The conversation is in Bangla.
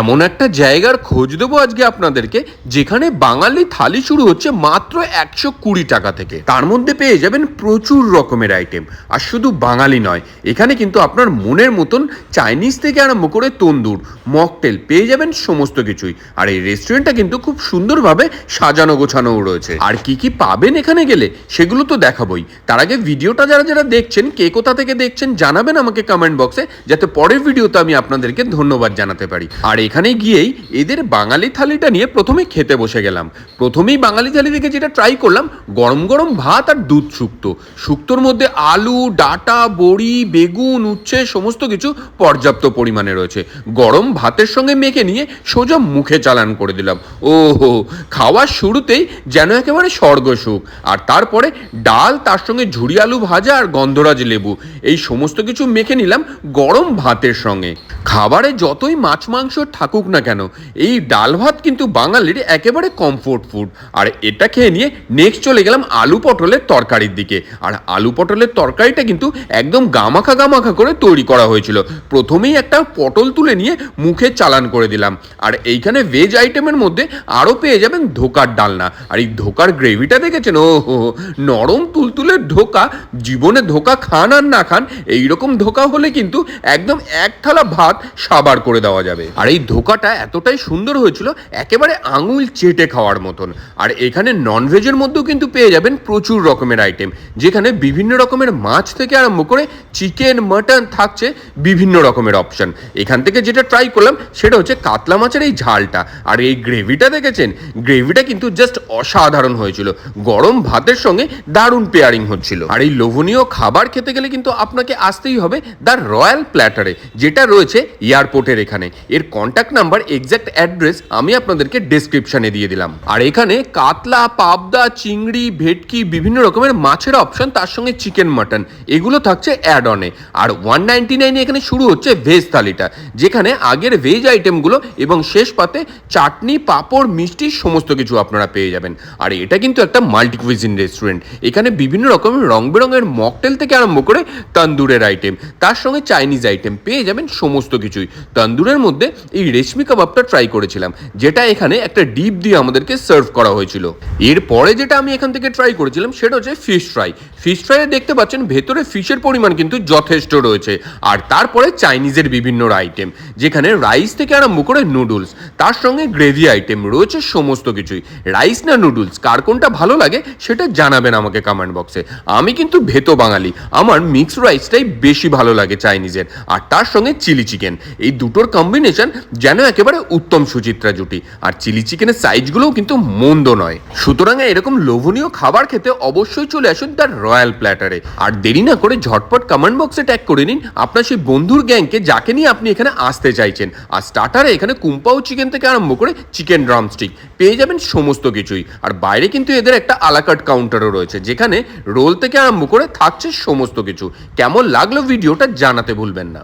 এমন একটা জায়গার খোঁজ দেবো আজকে আপনাদেরকে, যেখানে বাঙালি থালি শুরু হচ্ছে মাত্র একশো কুড়ি টাকা থেকে। তার মধ্যে পেয়ে যাবেন প্রচুর রকমের আইটেম আর শুধু বাঙালি নয়, এখানে কিন্তু আপনার মনের মতন চাইনিজ থেকে আরম্ভ করে তন্দুর মকটেল পেয়ে যাবেন সমস্ত কিছুই। আর এই রেস্টুরেন্টটা কিন্তু খুব সুন্দরভাবে সাজানো গোছানোও রয়েছে। আর কি কি পাবেন এখানে গেলে, সেগুলো তো দেখাবই। তার আগে ভিডিওটা যারা যারা দেখছেন, কে কোথা থেকে দেখছেন, জানাবেন আমাকে কমেন্ট বক্সে যাতে পরের ভিডিওতে আমি আপনাদেরকে ধন্যবাদ জানাতে পারি। আর এখানে গিয়েই এদের বাঙালি থালিটা নিয়ে প্রথমে খেতে বসে গেলাম। প্রথমেই বাঙালি থালি থেকে যেটা ট্রাই করলাম, গরম গরম ভাত আর দুধ শুক্তো। শুক্তোর মধ্যে আলু, ডাটা, বড়ি, বেগুন, উচ্ছে, সমস্ত কিছু পর্যাপ্ত পরিমাণে রয়েছে। গরম ভাতের সঙ্গে মেখে নিয়ে সোজা মুখে চালান করে দিলাম। ও হো খাওয়ার শুরুতেই যেন একেবারে স্বর্গ সুখ। আর তারপরে ডাল, তার সঙ্গে ঝুড়ি আলু ভাজা আর গন্ধরাজ লেবু। এই সমস্ত কিছু মেখে নিলাম গরম ভাতের সঙ্গে। খাবারে যতই মাছ, মাংস থাকুক না কেন? এই ডাল ভাত কিন্তু বাঙালির একেবারে কমফোর্ট ফুড আর এটা খেয়ে নিয়ে নেক্সট চলে গেলাম আলু পটলের তরকারির দিকে। আর আলু পটলের তরকারিটা কিন্তু একদম গামাখা গামাখা করে তৈরি করা হয়েছিল। প্রথমেই একটা পটল তুলে নিয়ে মুখে চালান করে দিলাম। আর এইখানে ভেজ আইটেমের মধ্যে আরও পেয়ে যাবেন ধোকার ডালনা। আর এই ধোকার গ্রেভিটা দেখেছেন? ও নরম তুলতুলের ধোকা, জীবনে ধোকা খান আর না খান, এইরকম ধোকা হলে কিন্তু একদম এক থালা ভাত সাবার করে দেওয়া যাবে। আর এই ধোকাটা এতটাই সুন্দর হয়েছিল, একেবারে আঙুল চেটে খাওয়ার মতন। আর এখানে ননভেজের মধ্যেও কিন্তু পেয়ে যাবেন প্রচুর রকমের আইটেম যেখানে বিভিন্ন রকমের মাছ থেকে আরম্ভ করে চিকেন মাটন থাকছে বিভিন্ন রকমের অপশন এখান থেকে যেটা ট্রাই করলাম, সেটা হচ্ছে কাতলা মাছের এই ঝালটা। আর এই গ্রেভিটা দেখেছেন? গ্রেভিটা কিন্তু জাস্ট অসাধারণ হয়েছিল। গরম ভাতের সঙ্গে দারুণ পেয়ারিং হচ্ছিল। আর এই লোভনীয় খাবার খেতে গেলে কিন্তু আপনাকে আসতেই হবে দ্য রয়্যাল প্ল্যাটারে যেটা রয়েছে এয়ারপোর্টের এখানে। এর কন্ট্যাক্ট নাম্বার এক্স্যাক্ট অ্যাড্রেস আমি আপনাদেরকে ডেসক্রিপশনে দিয়ে দিলাম। আর এখানে কাতলা, পাবদা, চিংড়ি, ভেটকি, বিভিন্ন রকমের মাছের অপশন তার সঙ্গে চিকেন মাটন এগুলো থাকছে অ্যাড অনে আর ওয়ান নাইনটি নাইনে এখানে শুরু হচ্ছে ভেজ থালিটা, যেখানে আগের ভেজ আইটেমগুলো এবং শেষ পাতে চাটনি, পাঁপড়, মিষ্টি, সমস্ত কিছু আপনারা পেয়ে যাবেন। আর এটা কিন্তু একটা মাল্টি কুইজিন রেস্টুরেন্ট এখানে বিভিন্ন রকমের রং বেরঙের মকটেল থেকে আরম্ভ করে তন্দুরের আইটেম তার সঙ্গে চাইনিজ আইটেম পেয়ে যাবেন সমস্ত কিছুই। তন্দুরের মধ্যে এই রেশমি কাবাবটা ট্রাই করেছিলাম, যেটা এখানে একটা ডিপ দিয়ে আমাদেরকে সার্ভ করা হয়েছিল। এরপরে যেটা আমি এখান থেকে ট্রাই করেছিলাম, সেটা হচ্ছে ফিশ ফ্রাই ফিশ ফ্রাইয়ে দেখতে পাচ্ছেন, ভেতরে ফিশের পরিমাণ কিন্তু যথেষ্ট রয়েছে। আর তারপরে চাইনিজের বিভিন্ন আইটেম যেখানে রাইস থেকে আরম্ভ করে নুডলস তার সঙ্গে গ্রেভি আইটেম রয়েছে সমস্ত কিছুই। রাইস না নুডলস কার কোনটা ভালো লাগে সেটা জানাবেন আমাকে কমেন্ট বক্সে আমি কিন্তু ভেতো বাঙালি, আমার মিক্সড রাইসটাই বেশি ভালো লাগে চাইনিজের আর তার সঙ্গে চিলি চিকেন এই দুটোর কম্বিনেশন যেন একেবারে উত্তম সুচিত্রা জুটি। আর চিলি চিকেনের সাইজগুলোও কিন্তু মন্দ নয়। সুতরাং এরকম লোভনীয় খাবার খেতে অবশ্যই চলে আসুন তার রয়্যাল প্ল্যাটারে। আর দেরি না করে ঝটপট কমেন্ট বক্সে ট্যাগ করে নিন আপনার সেই বন্ধুর গ্যাংকে যাকে নিয়ে আপনি এখানে আসতে চাইছেন। আর স্টার্টারে এখানে কুম্পাও চিকেন থেকে আরম্ভ করে চিকেন ড্রামস্টিক পেয়ে যাবেন সমস্ত কিছুই। আর বাইরে কিন্তু এদের একটা আলাকাট কাউন্টারও রয়েছে, যেখানে রোল থেকে আরম্ভ করে থাকছে সমস্ত কিছু। কেমন লাগল ভিডিওটা জানাতে ভুলবেন না।